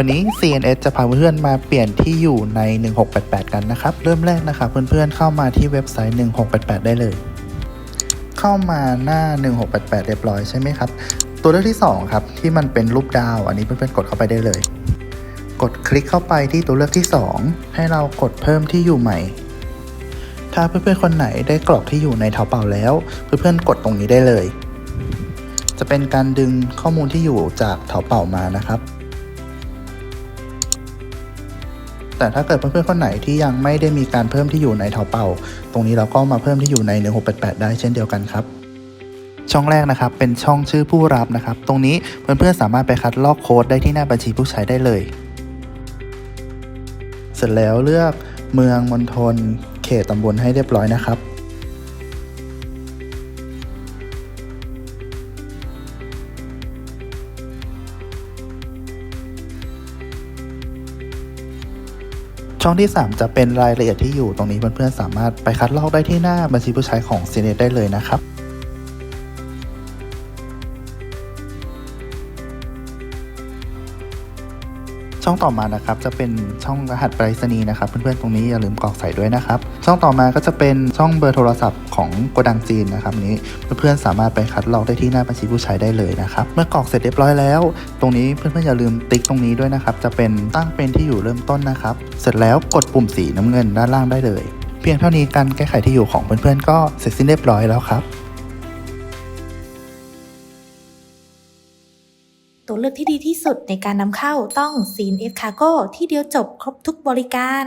วันนี้ CNS จะพาเพื่อนๆมาเปลี่ยนที่อยู่ใน 1688 กันนะครับ เริ่มแรกนะครับเพื่อนๆเข้ามาที่เว็บไซต์ 1688 ได้เลย เข้ามาหน้า 1688 เรียบร้อยใช่ไหมครับ ตัวเลือกที่ 2 ครับ ที่มันเป็นรูปดาว อันนี้เพื่อนๆกดเข้าไปได้เลย กดคลิกเข้าไปที่ตัวเลือกที่ 2 ให้เรากดเพิ่มที่อยู่ใหม่ ถ้าเพื่อนๆคนไหนได้กรอกที่อยู่ในเถาเป่าแล้ว เพื่อนๆกดตรงนี้ได้เลย จะเป็นการดึงข้อมูลที่อยู่จากเถาเป่ามานะครับ แต่ถ้าเกิดเพื่อนๆคนไหนที่ยังไม่ได้มีการเพิ่มที่อยู่ในเถาเป่า ตรงนี้เราก็มาเพิ่มที่อยู่ใน 1688 ได้เช่นเดียวกันครับช่องแรกนะครับเป็นช่องชื่อผู้รับนะครับ ตรงนี้เพื่อนๆสามารถไปคัดลอกโค้ดได้ที่หน้าบัญชีผู้ใช้ได้เลย เสร็จแล้วเลือกเมืองมณฑลเขตตำบลให้เรียบร้อยนะครับ ช่องที่ 3 จะเป็นรายละเอียดที่อยู่ตรงนี้เพื่อนๆสามารถไปคัดลอกได้ที่หน้าบัญชีผู้ใช้ของ c n e t ได้เลยนะครับ ช่องต่อมานะครับจะเป็นช่องรหัสไปรษณีย์นะครับ เพื่อนๆตรงนี้อย่าลืมกรอกใส่ด้วยนะครับ ช่องต่อมาก็จะเป็นช่องเบอร์โทรศัพท์ของโกดังจีนนะครับอันนี้เพื่อนๆสามารถไปคัดลอกได้ที่หน้าบัญชีผู้ใช้ได้เลยนะครับเมื่อกรอกเสร็จเรียบร้อยแล้ว ตรงนี้เพื่อนๆอย่าลืมติ๊กตรงนี้ด้วยนะครับจะเป็นตั้งเป็นที่อยู่เริ่มต้นนะครับ เสร็จแล้วกดปุ่มสีน้ำเงินด้านล่างได้เลย เพียงเท่านี้การแก้ไขที่อยู่ของเพื่อนๆก็เสร็จสิ้นเรียบร้อยแล้วครับ ตัวเลือกที่ดีที่สุดในการนำเข้าต้อง CNF Cargo ที่เดียวจบครบทุกบริการ